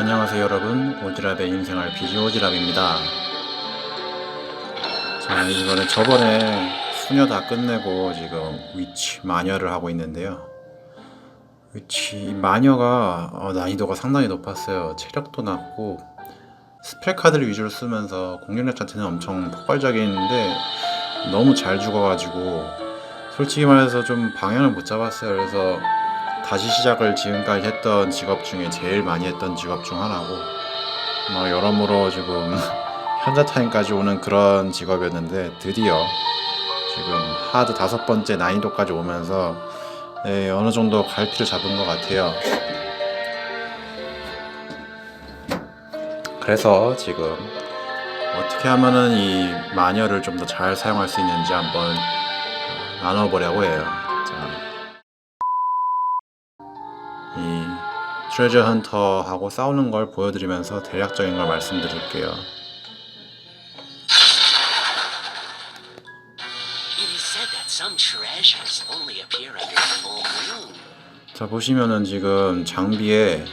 안녕하세요 여러분. 오지랖의 인생 RPG 오지랖입니다. 자 이번에 저번에 수녀 다 끝내고 지금 위치 마녀를 하고 있는데요. 위치 이 마녀가 어, 난이도가 상당히 높았어요. 체력도 낮고 스펠 카드를 위주로 쓰면서 공격력 자체는 엄청 폭발적인데 너무 잘 죽어가지고 솔직히 말해서 좀 방향을 못 잡았어요. 그래서 다시 시작을 지금까지 했던 직업 중에 제일 많이 했던 직업 중 하나고 뭐 여러모로 지금 현자 타임까지 오는 그런 직업이었는데 드디어 지금 하드 다섯 번째 난이도까지 오면서 네, 어느 정도 갈피를 잡은 것 같아요. 그래서 지금 어떻게 하면은 이 마녀를 좀 더 잘 사용할 수 있는지 한번 나눠보려고 해요. 자, 트레저 헌터하고 싸우는 걸 보여드리면서 대략적인 걸 말씀드릴게요. 자 보시면은 지금 장비에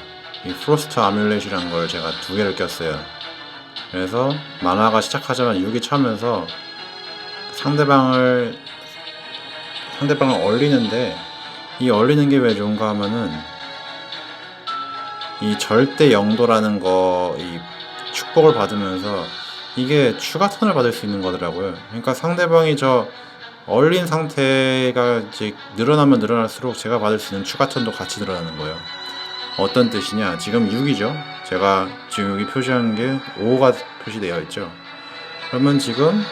이 프로스트 아뮬렛이라는 걸 제가 두 개를 꼈어요. 그래서 만화가 시작하자마자 6이 차면서 상대방을 상대방을 얼리는데 이 얼리는 게 왜 좋은가 하면은 이 절대 영도라는 거 이 축복을 받으면서 이게 추가 턴을 받을 수 있는 거더라고요. 그러니까 상대방이 저 얼린 상태가 이제 늘어나면 늘어날수록 제가 받을 수 있는 추가 턴도 같이 늘어나는 거예요. 어떤 뜻이냐? 지금 6이죠. 제가 지금 여기 표시한 게 5가 표시되어 있죠. 그러면 지금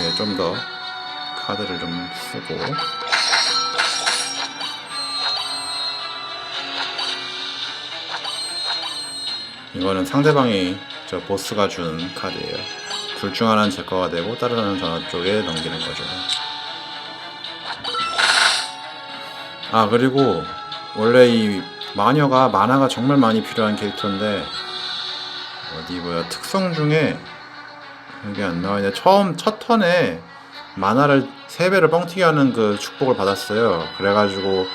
이렇게 좀 더 카드를 좀 쓰고 이거는 상대방이 저 보스가 준 카드예요. 둘 중 하나는 제 거가 되고 다른 하나는 저 쪽에 넘기는 거죠. 아 그리고 원래 이 마녀가 만화가 정말 많이 필요한 캐릭터인데 어디 뭐야 특성 중에 여기 안 나와있네 처음 첫 턴에 만화를 3배를 뻥튀기 하는 그 축복을 받았어요 그래가지고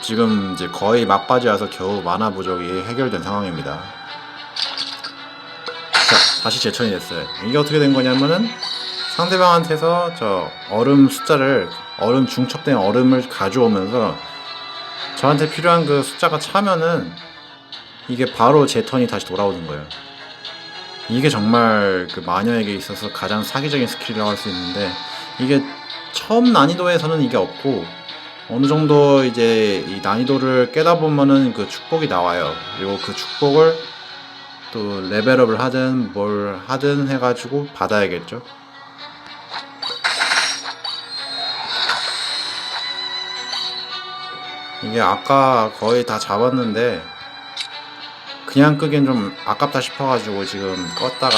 지금 이제 거의 막바지 와서 겨우 만화 부족이 해결된 상황입니다 자 다시 제천이 됐어요 이게 어떻게 된 거냐면은 상대방한테서 저 얼음 숫자를 얼음 중첩된 얼음을 가져오면서 저한테 필요한 그 숫자가 차면은 이게 바로 제 턴이 다시 돌아오는 거예요. 이게 정말 그 마녀에게 있어서 가장 사기적인 스킬이라고 할 수 있는데 이게 처음 난이도에서는 이게 없고 어느 정도 이제 이 난이도를 깨다 보면은 그 축복이 나와요. 그리고 그 축복을 또 레벨업을 하든 뭘 하든 해가지고 받아야겠죠. 이게 아까 거의 다 잡았는데 그냥 끄기엔 좀 아깝다 싶어가지고 지금 껐다가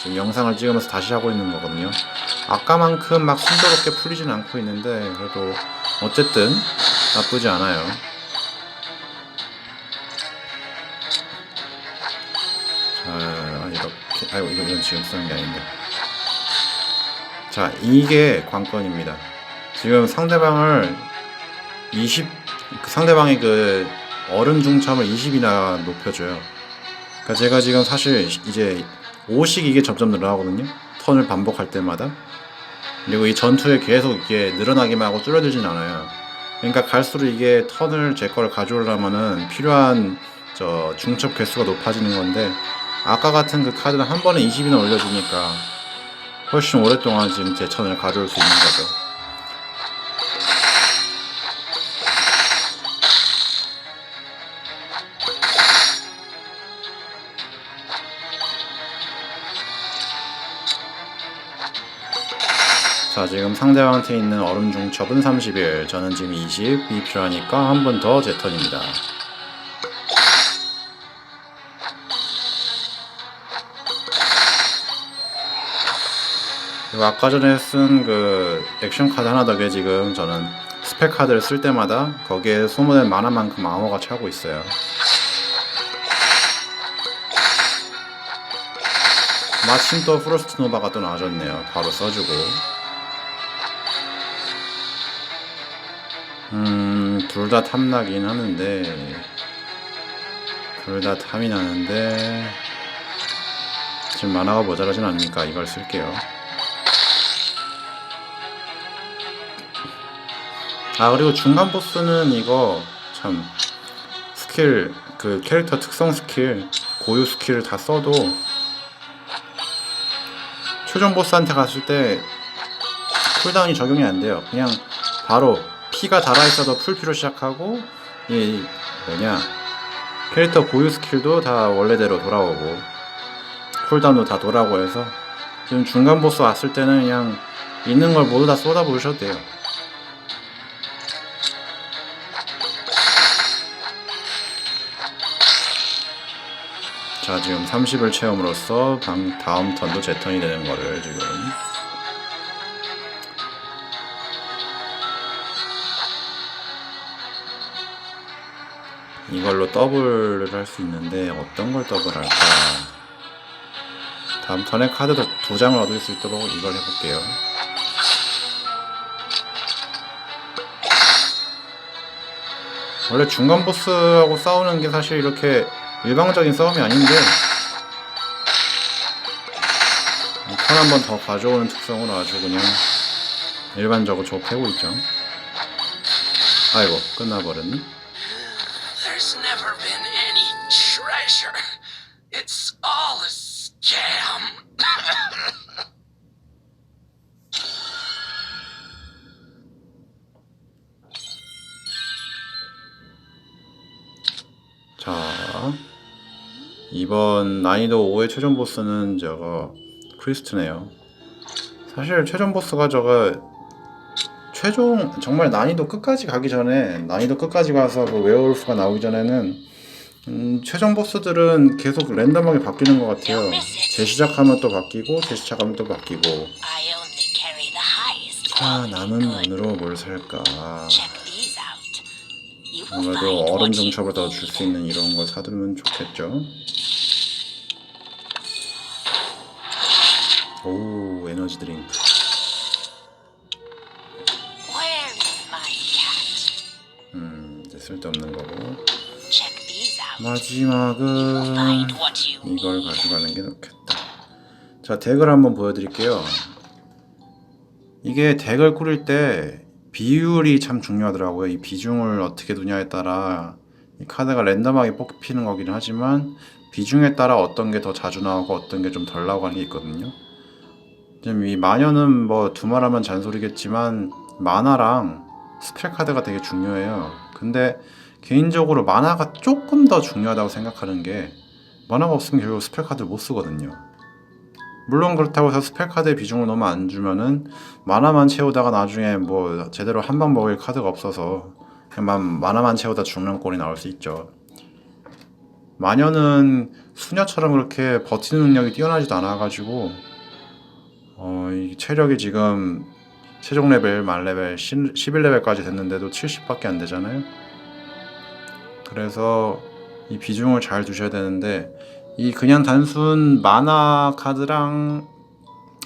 지금 영상을 찍으면서 다시 하고 있는 거거든요. 아까만큼 막 순조롭게 풀리진 않고 있는데 그래도 어쨌든 나쁘지 않아요. 자 이렇게 아이고 이거 이건 지금 쓰는 게 아닌데. 자 이게 관건입니다. 지금 상대방을 20, 그 상대방의 그 얼음 중참을 20이나 높여줘요. 그러니까 제가 지금 사실 이제 5씩 이게 점점 늘어나거든요. 턴을 반복할 때마다. 그리고 이 전투에 계속 이게 늘어나기만 하고 줄어들진 않아요. 그러니까 갈수록 이게 턴을 제 거를 가져오려면은 필요한 저 중첩 개수가 높아지는 건데 아까 같은 그 카드는 한 번에 20이나 올려주니까 훨씬 오랫동안 지금 제 턴을 가져올 수 있는 거죠. 자 지금 상대방한테 있는 얼음 중첩은 31 저는 지금 20이 필요하니까 한 번 더 제 턴입니다 그리고 아까 전에 쓴 그 액션 카드 하나 덕에 지금 저는 스펙 카드를 쓸 때마다 거기에 소모된 만화만큼 암호가 차고 있어요. 마침 또 프로스트 노바가 또 나와줬네요. 바로 써주고. 음, 둘 다 탐나긴 하는데. 둘 다 탐이 나는데. 지금 만화가 모자라진 않으니까 이걸 쓸게요. 아 그리고 중간 보스는 이거 참 스킬 그 캐릭터 특성 스킬 고유 스킬을 다 써도 최종 보스한테 갔을 때 쿨다운이 적용이 안 돼요. 그냥 바로 피가 달아 있어도 풀피로 시작하고 이 뭐냐 캐릭터 고유 스킬도 다 원래대로 돌아오고 쿨다운도 다 돌아오고 해서 지금 중간 보스 왔을 때는 그냥 있는 걸 모두 다 쏟아 부으셔도 돼요. 자 지금 30을 채움으로써 방, 다음 턴도 제 턴이 되는 거를 지금. 이걸로 더블을 할 수 있는데 어떤 걸 더블할까? 다음 턴에 카드도 두 장을 얻을 수 있도록 이걸 해볼게요. 원래 중간 보스하고 싸우는 게 사실 이렇게 일방적인 싸움이 아닌데 턴 한 번 더 가져오는 특성으로 아주 그냥 일반적으로 저 패고 있죠. 아이고 끝나버렸네 이번 난이도 5의 최종 보스는 저거 크리스트네요. 사실 최종 보스가 저거 최종 정말 난이도 끝까지 가기 전에 난이도 끝까지 가서 그 웨어울프가 나오기 전에는 음, 최종 보스들은 계속 랜덤하게 바뀌는 것 같아요. 재시작하면 또 바뀌고 재시작하면 또 바뀌고. Quality 남은. 돈으로 뭘 살까 아무래도 find 얼음 what you 중첩을 더 줄 수. 있는 이런 걸 사두면 좋겠죠. 오 에너지 드링크. 음 이제 쓸데없는 거고. 마지막은 이걸. 가져가는 게 좋겠다. 자 덱을 한번 보여드릴게요. 이게 덱을 꾸릴 때 비율이 참 중요하더라고요. 이 비중을 어떻게 두냐에 따라 이 카드가 랜덤하게 뽑히는 거긴 하지만 비중에 따라 어떤 게 더 자주 나오고 어떤 게 좀 덜 나오고 하는 게 있거든요. 지금 이 마녀는 뭐 두말하면 잔소리겠지만 만화랑 스펠 카드가 되게 중요해요. 근데 개인적으로 만화가 조금 더 중요하다고 생각하는 게 만화가 없으면 결국 스펠 카드를 못 쓰거든요. 물론 그렇다고 해서 스펠 카드의 비중을 너무 안 주면은 만화만 채우다가 나중에 뭐 제대로 한 방 먹을 카드가 없어서 그냥 만- 만화만 채우다 죽는 꼴이 나올 수 있죠. 마녀는 수녀처럼 그렇게 버티는 능력이 뛰어나지도 않아가지고 어, 이 체력이 지금 최종 레벨 만 레벨 11레벨까지 됐는데도 70밖에 안 되잖아요. 그래서 이 비중을 잘 두셔야 되는데 이 그냥 단순 만화 카드랑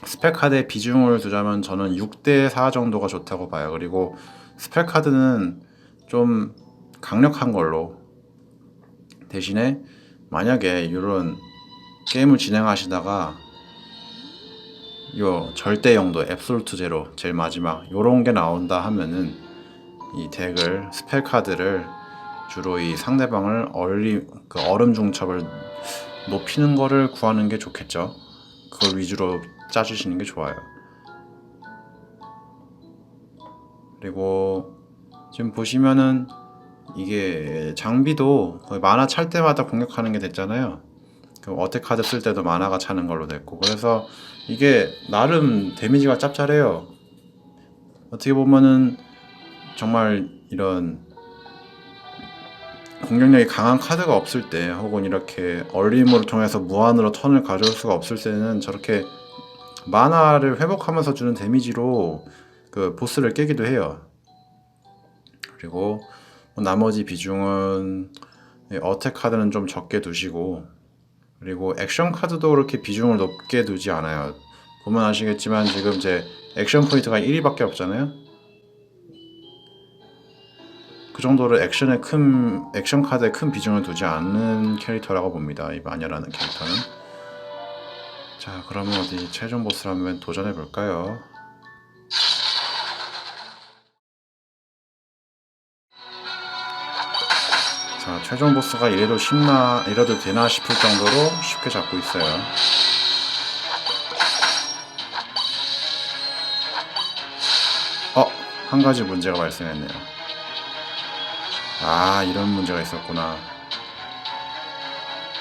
스펠 카드의 비중을 두자면 저는 6대 4 정도가 좋다고 봐요. 그리고 스펠 카드는 좀 강력한 걸로 대신에 만약에 이런 게임을 진행하시다가 요 절대 영도 앱솔루트 제로 제일 마지막 요런 게 나온다 하면은 이 덱을 스펠 카드를 주로 이 상대방을 얼리 그 얼음 중첩을 높이는 거를 구하는 게 좋겠죠. 그걸 위주로 짜주시는 게 좋아요. 그리고 지금 보시면은 이게 장비도 거의 만화 찰 때마다 공격하는 게 됐잖아요. 그 어택 카드 쓸 때도 만화가 차는 걸로 됐고 그래서 이게 나름 데미지가 짭짤해요. 어떻게 보면은 정말 이런 공격력이 강한 카드가 없을 때 혹은 이렇게 얼림으로 통해서 무한으로 턴을 가져올 수가 없을 때는 저렇게 만화를 회복하면서 주는 데미지로 그 보스를 깨기도 해요. 그리고 뭐 나머지 비중은 예, 어택 카드는 좀 적게 두시고 그리고 액션 카드도 그렇게 비중을 높게 두지 않아요. 보면 아시겠지만 지금 제 액션 포인트가 1위밖에 없잖아요. 정도로 액션에 큰 액션 카드에 큰 비중을 두지 않는 캐릭터라고 봅니다. 이 마녀라는 캐릭터는. 자, 그러면 어디 최종 보스를 한번 도전해 볼까요? 자, 최종 보스가 이래도 쉽나, 이래도 되나 싶을 정도로 쉽게 잡고 있어요. 어, 한 가지 문제가 발생했네요. 아, 이런 문제가 있었구나.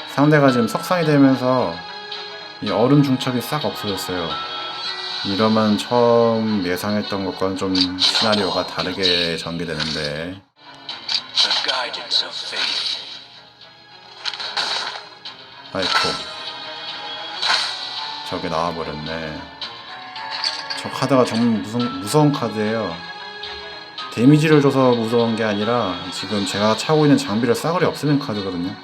상대가 지금 석상이 되면서 이 얼음 중첩이 싹 없어졌어요. 이러면 처음 예상했던 것과는 좀 시나리오가 다르게 전개되는데. 아이코 저게 나와버렸네 저 카드가 정말 무서운, 무서운 카드예요 데미지를 줘서 무서운 게 아니라 지금 제가 차고 있는 장비를 싸그리 없애는 카드거든요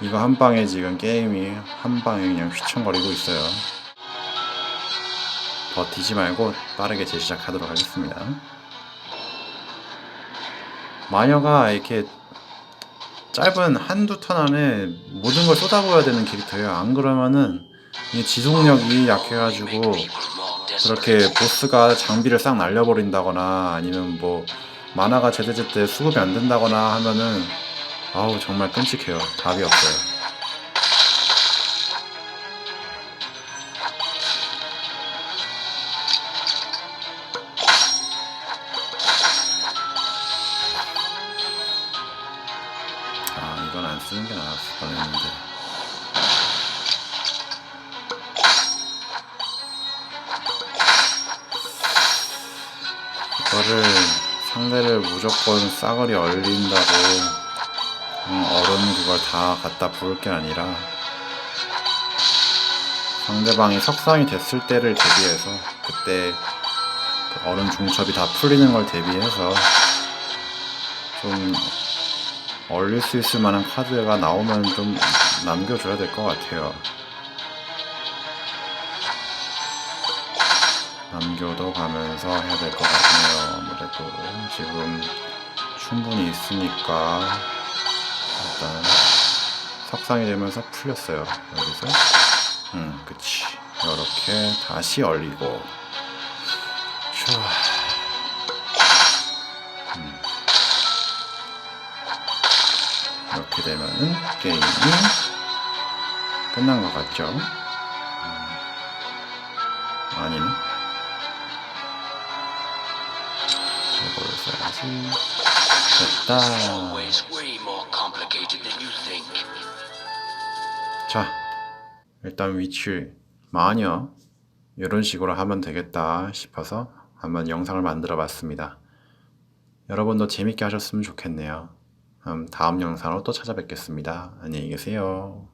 이거 한 방에 지금 게임이 한 방에 그냥 휘청거리고 있어요 버티지 말고 빠르게 재시작하도록 하겠습니다 마녀가 이렇게 짧은 한두 턴 안에 모든 걸 쏟아부어야 되는 캐릭터예요. 안 그러면은 이 지속력이 약해가지고. 그렇게 보스가 장비를 싹 날려버린다거나 아니면 뭐 만화가 제때제때 수급이 안 된다거나 하면은 아우 정말 끔찍해요. 답이 없어요. 이거를 상대를 무조건 싸그리 얼린다고 음, 얼음 그걸 다 갖다 부을 게 아니라 상대방이 석상이 됐을 때를 대비해서 그때 그 얼음 중첩이 다 풀리는 걸 대비해서 좀 얼릴 수 있을 만한 카드가 나오면 좀 남겨줘야 될 것 같아요. 남겨도 가면서 해야 될 것 같네요. 아무래도 지금 충분히 있으니까 일단 석상이 되면서 풀렸어요. 여기서 음, 그치. 이렇게 다시 얼리고 좋아. 음. 이렇게 되면은 게임이 끝난 것 같죠? 됐다. 자, 일단 위치 마녀 이런 식으로 하면 되겠다 싶어서 한번 영상을 만들어 봤습니다. 여러분도 재밌게 하셨으면 좋겠네요. 음, 다음 영상으로 또 찾아뵙겠습니다. 안녕히 계세요.